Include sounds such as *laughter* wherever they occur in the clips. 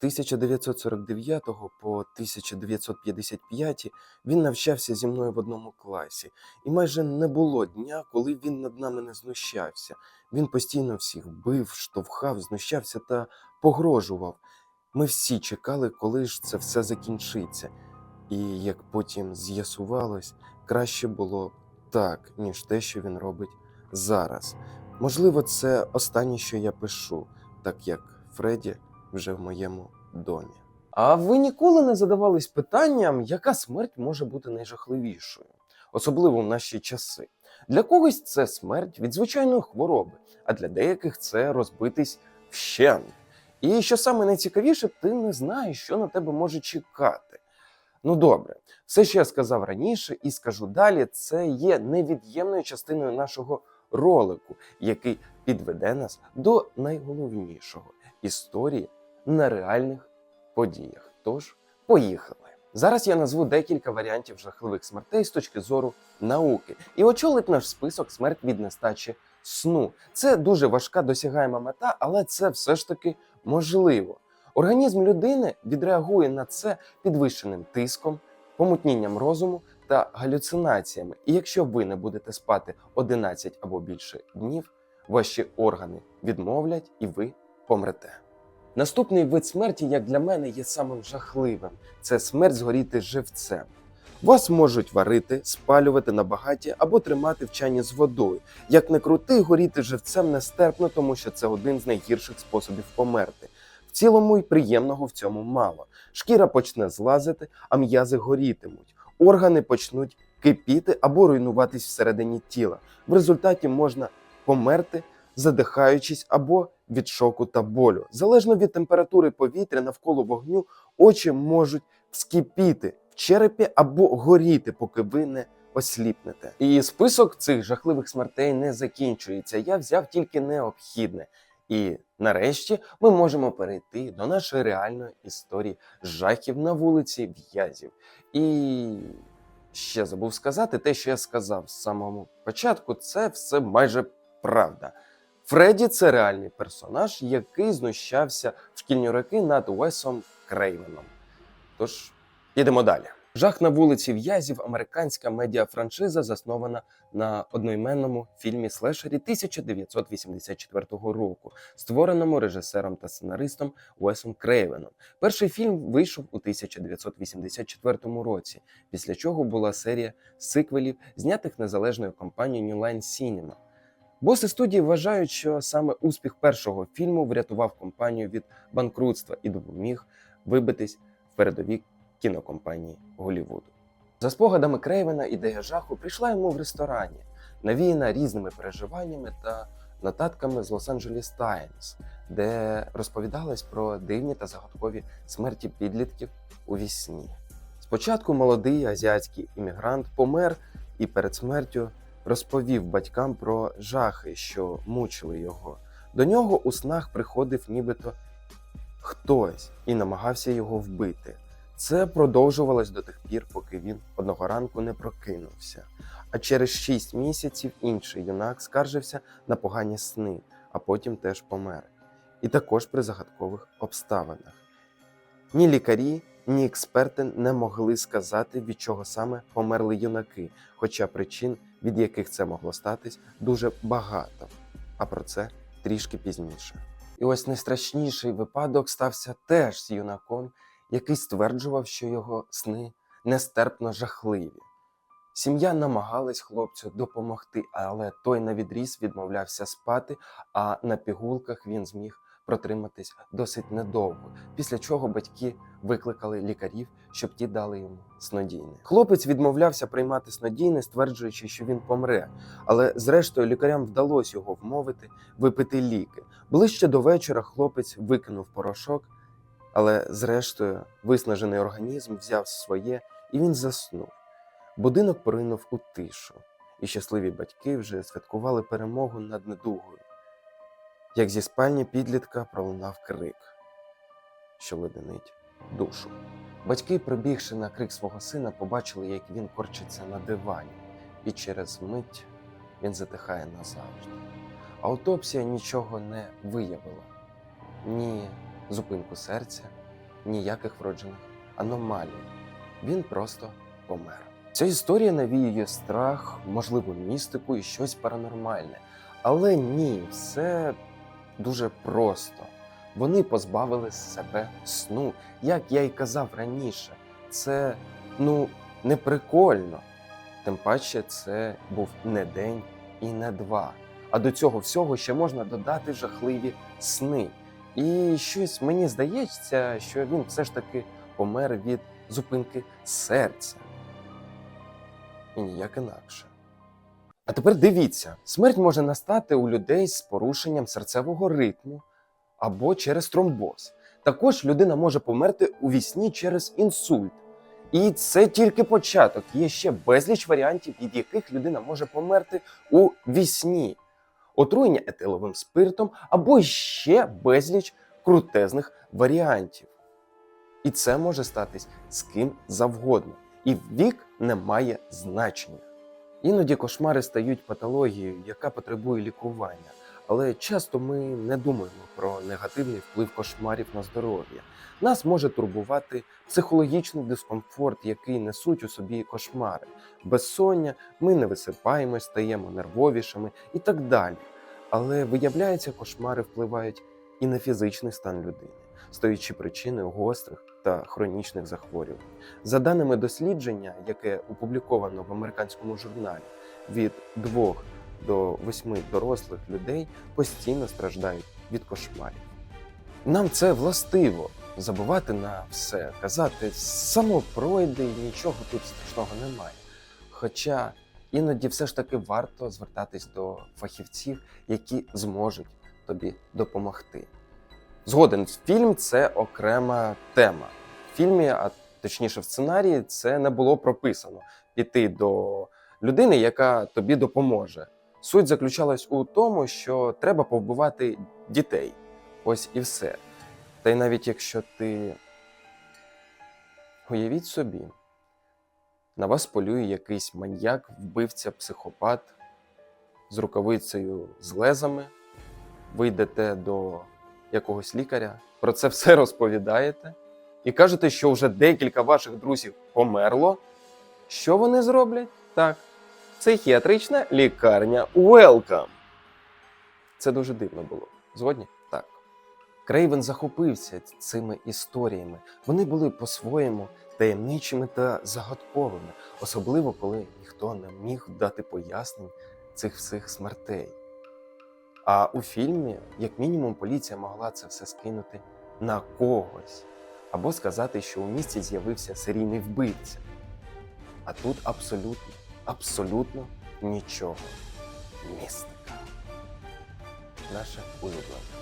1949 по 1955 він навчався зі мною в одному класі, і майже не було дня, коли він над нами не знущався. Він постійно всіх бив, штовхав, знущався та погрожував. Ми всі чекали, коли ж це все закінчиться. І як потім з'ясувалось, краще було так, ніж те, що він робить зараз. Можливо, це останнє, що я пишу, так як Фредді вже в моєму домі. А ви ніколи не задавались питанням, яка смерть може бути найжахливішою, особливо в наші часи? Для когось це смерть від звичайної хвороби, а для деяких це розбитись вщент. І що саме найцікавіше, ти не знаєш, що на тебе може чекати. Ну добре, все, що я сказав раніше і скажу далі, це є невід'ємною частиною нашого ролику, який підведе нас до найголовнішого історії на реальних подіях. Тож, поїхали. Зараз я назву декілька варіантів жахливих смертей з точки зору науки, і очолить наш список смерть від нестачі сну. Це дуже важка досягаема мета, але це все ж таки можливо. Організм людини відреагує на це підвищеним тиском, помутнінням розуму та галюцинаціями. І якщо ви не будете спати 11 або більше днів, ваші органи відмовлять і ви помрете. Наступний вид смерті, як для мене, є самим жахливим це смерть згоріти живцем. Вас можуть варити, спалювати на багаті або тримати в чані з водою. Як не крути, горіти живцем нестерпно, тому що це один з найгірших способів померти. В цілому й приємного в цьому мало. Шкіра почне злазити, а м'язи горітимуть. Органи почнуть кипіти або руйнуватись всередині тіла. В результаті можна померти, задихаючись або від шоку та болю. Залежно від температури повітря навколо вогню, очі можуть вскипіти в черепі або горіти, поки ви не осліпнете. І список цих жахливих смертей не закінчується. Я взяв тільки необхідне. І нарешті ми можемо перейти до нашої реальної історії жахів на вулиці в'язів. І ще забув сказати те, що я сказав з самого початку, це все майже правда. Фредді це реальний персонаж, який знущався в шкільні роки над Уесом Крейвеном. Тож, підемо далі. Жах на вулиці в'язів американська медіафраншиза, заснована на одноіменному фільмі слешері 1984 року, створеному режисером та сценаристом Уесом Крейвеном. Перший фільм вийшов у 1984 році, після чого була серія сиквелів, знятих незалежною компанією New Line Cinema. Боси студії вважають, що саме успіх першого фільму врятував компанію від банкрутства і допоміг вибитись в передові кінокомпанії Голлівуду. За спогадами Крейвена ідея жаху прийшла йому в ресторані, навіяна різними переживаннями та нотатками з Лос-Анджелес Таймс, де розповідалось про дивні та загадкові смерті підлітків у вісні. Спочатку молодий азіатський іммігрант помер і перед смертю розповів батькам про жахи, що мучили його. До нього у снах приходив нібито хтось і намагався його вбити. Це продовжувалось до тих пір, поки він одного ранку не прокинувся. А через шість місяців інший юнак скаржився на погані сни, а потім теж помер. І також при загадкових обставинах. Ні лікарі, ні експерти не могли сказати, від чого саме померли юнаки, хоча причин, від яких це могло статись, дуже багато. А про це трішки пізніше. І ось найстрашніший випадок стався теж з юнаком, який стверджував, що його сни нестерпно жахливі. Сім'я намагалась хлопцю допомогти, але той навідріз відмовлявся спати, а на пігулках він зміг протриматись досить недовго, після чого батьки викликали лікарів, щоб ті дали йому снодійне. Хлопець відмовлявся приймати снодійне, стверджуючи, що він помре. Але зрештою лікарям вдалося його вмовити випити ліки. Ближче до вечора хлопець викинув порошок, але зрештою виснажений організм взяв своє і він заснув. Будинок поринув у тишу, і щасливі батьки вже святкували перемогу над недугою. Як зі спальні підлітка пролунав крик, що леденить душу. Батьки, прибігши на крик свого сина, побачили, як він корчиться на дивані, і через мить він затихає назавжди. Аутопсія нічого не виявила ні зупинку серця, ніяких вроджених аномалій. Він просто помер. Ця історія навіює страх, можливо, містику і щось паранормальне. Але ні, все дуже просто. Вони позбавили себе сну, як я й казав раніше. Це ну не прикольно. Тим паче, це був не день і не два. А до цього всього ще можна додати жахливі сни. І щось мені здається, що він все ж таки помер від зупинки серця. І ніяк інакше. А тепер дивіться: смерть може настати у людей з порушенням серцевого ритму або через тромбоз. Також людина може померти у вісні через інсульт. І це тільки початок. Є ще безліч варіантів, від яких людина може померти у вісні. Отруєння етиловим спиртом або ще безліч крутезних варіантів. І це може статись з ким завгодно. І вік не має значення. Іноді кошмари стають патологією, яка потребує лікування. Але часто ми не думаємо про негативний вплив кошмарів на здоров'я. Нас може турбувати психологічний дискомфорт, який несуть у собі кошмари. Безсоння, ми не висипаємось, стаємо нервовішими і так далі. Але виявляється, кошмари впливають і на фізичний стан людини, стаючи причиною гострих та хронічних захворювань. За даними дослідження, яке опубліковано в американському журналі, від 2 до 8 дорослих людей постійно страждають від кошмарів. Нам це властиво забувати на все, казати само пройде і нічого тут страшного немає. Хоча іноді все ж таки варто звертатись до фахівців, які зможуть тобі допомогти. Згоден, фільм це окрема тема. Фільмі, а точніше в сценарії, це не було прописано піти до людини, яка тобі допоможе. Суть заключалась у тому, що треба повбивати дітей. Ось і все. Та й навіть якщо ти уявіть собі, на вас полює якийсь маньяк, вбивця, психопат з рукавицею з лезами, ви йдете до якогось лікаря, про це все *laughs* розповідаєте і кажете, що вже декілька ваших друзів померло. Що вони зроблять? Так, психіатрична лікарня Welcome. Це дуже дивно було. Згодні? Так. Крейвен захопився цими історіями. Вони були по-своєму таємничими та загадковими, особливо коли ніхто не міг дати пояснень цих всіх смертей. А у фільмі, як мінімум, поліція могла це все скинути на когось або сказати, що у місті з'явився серійний вбивця. А тут абсолютно, абсолютно нічого. Містика. Наша улюблена.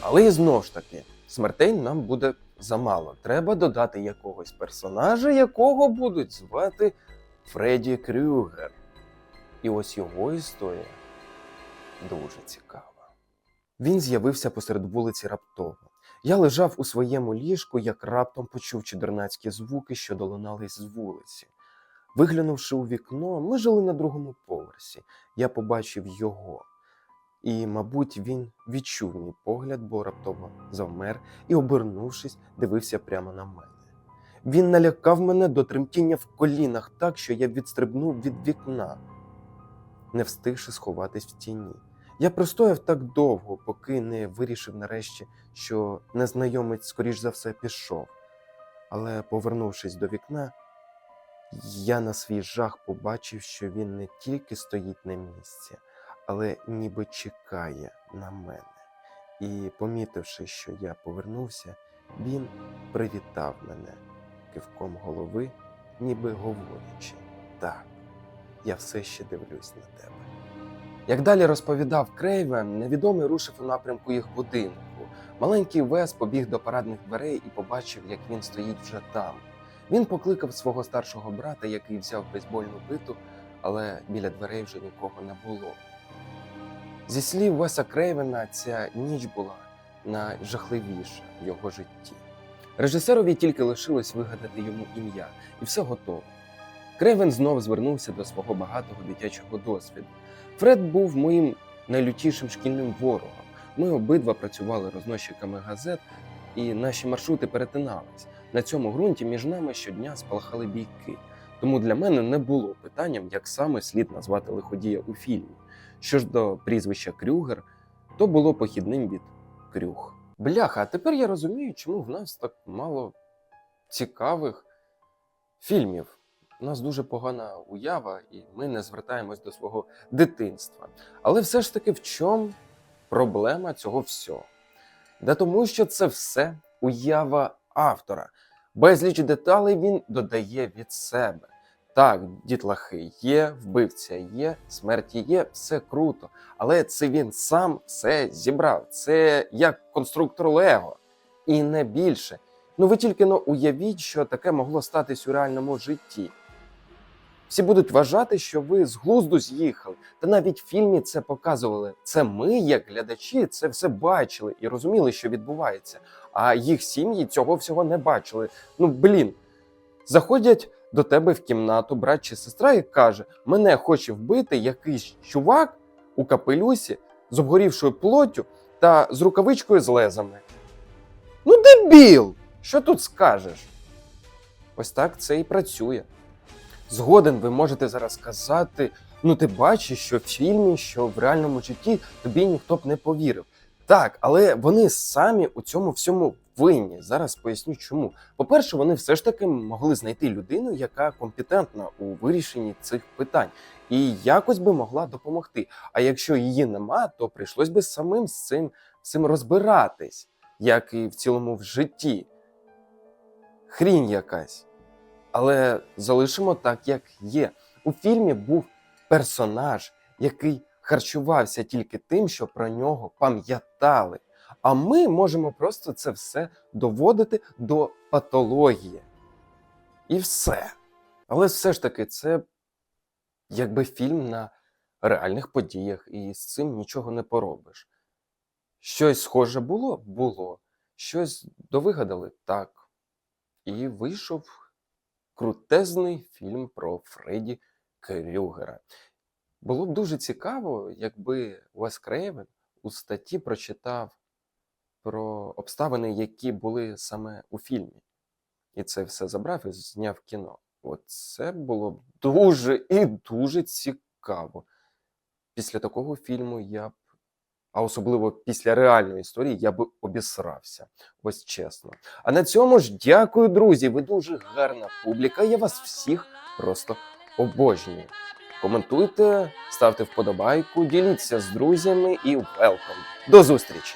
Але і знову ж таки, смертей нам буде замало. Треба додати якогось персонажа, якого будуть звати Фредді Крюгер. І ось його історія дуже цікава. Він з'явився посеред вулиці раптово. Я лежав у своєму ліжку, як раптом почув чудернацькі звуки, що долунали з вулиці. Виглянувши у вікно, ми жили на другому поверсі. Я побачив його. І, мабуть, він відчув мій погляд, бо раптово завмер і, обернувшись, дивився прямо на мене. Він налякав мене до тремтіння в колінах так, що я відстрибнув від вікна, не встигши сховатись в тіні. Я простояв так довго, поки не вирішив нарешті, що незнайомець, скоріш за все, пішов. Але, повернувшись до вікна, я на свій жах побачив, що він не тільки стоїть на місці, але ніби чекає на мене. І, помітивши, що я повернувся, він привітав мене кивком голови, ніби говорячи: Так, я все ще дивлюсь на тебе. Як далі розповідав Крейвен, невідомий рушив у напрямку їх будинку. Маленький Вес побіг до парадних дверей і побачив, як він стоїть вже там. Він покликав свого старшого брата, який взяв бейсбольну биту, але біля дверей вже нікого не було. Зі слів Веса Крейвена, ця ніч була найжахливіша в його житті. Режисерові тільки лишилось вигадати йому ім'я, і все готово. Крейвен знов звернувся до свого багатого дитячого досвіду. Фред був моїм найлютішим шкільним ворогом. Ми обидва працювали розносчиками газет, і наші маршрути перетинались. На цьому ґрунті між нами щодня спалахали бійки. Тому для мене не було питанням, як саме слід назвати лиходія у фільмі. Що ж до прізвища Крюгер, то було похідним від Крюг. Бляха, а тепер я розумію, чому в нас так мало цікавих фільмів. У нас дуже погана уява, і ми не звертаємось до свого дитинства. Але все ж таки, в чому проблема цього всього? Да тому, що це все уява автора. Безліч деталей він додає від себе. Так, дітлахи є, вбивця є, смерті є, все круто. Але це він сам все зібрав. Це як конструктор Лего. І не більше. Ну ви тільки но уявіть, що таке могло статись у реальному житті. Всі будуть вважати, що ви з глузду з'їхали. Та навіть в фільмі це показували. Це ми, як глядачі, це все бачили і розуміли, що відбувається. А їх сім'ї цього всього не бачили. Ну блін, заходять до тебе в кімнату брат чи сестра і каже: мене хоче вбити якийсь чувак у капелюсі з обгорівшою плоттю та з рукавичкою з лезами. Ну, дебіл! Що тут скажеш? Ось так це і працює. Згоден, ви можете зараз сказати: ну ти бачиш, що в фільмі, що в реальному житті тобі ніхто б не повірив. Так, але вони самі у цьому всьому винні. Зараз поясню чому. По-перше, вони все ж таки могли знайти людину, яка компетентна у вирішенні цих питань, і якось би могла допомогти. А якщо її нема, то прийшлось би самим з цим, з цим розбиратись, як і в цілому в житті. Хрінь якась. Але залишимо так, як є. У фільмі був персонаж, який харчувався тільки тим, що про нього пам'ятали. А ми можемо просто це все доводити до патології. І все. Але все ж таки, це якби фільм на реальних подіях, і з цим нічого не поробиш. Щось схоже було? Було. Щось довигадали? Так. І вийшов крутезний фільм про Фредді Крюгера. Було б дуже цікаво, якби Уес Крейвен у статті прочитав про обставини, які були саме у фільмі. І це все забрав і зняв кіно. От це було б дуже і дуже цікаво. Після такого фільму я а особливо після реальної історії, я би обісрався. Ось чесно. А на цьому ж дякую, друзі. Ви дуже гарна публіка. Я вас всіх просто обожнюю. Коментуйте, ставте вподобайку, діліться з друзями і велком. До зустрічі!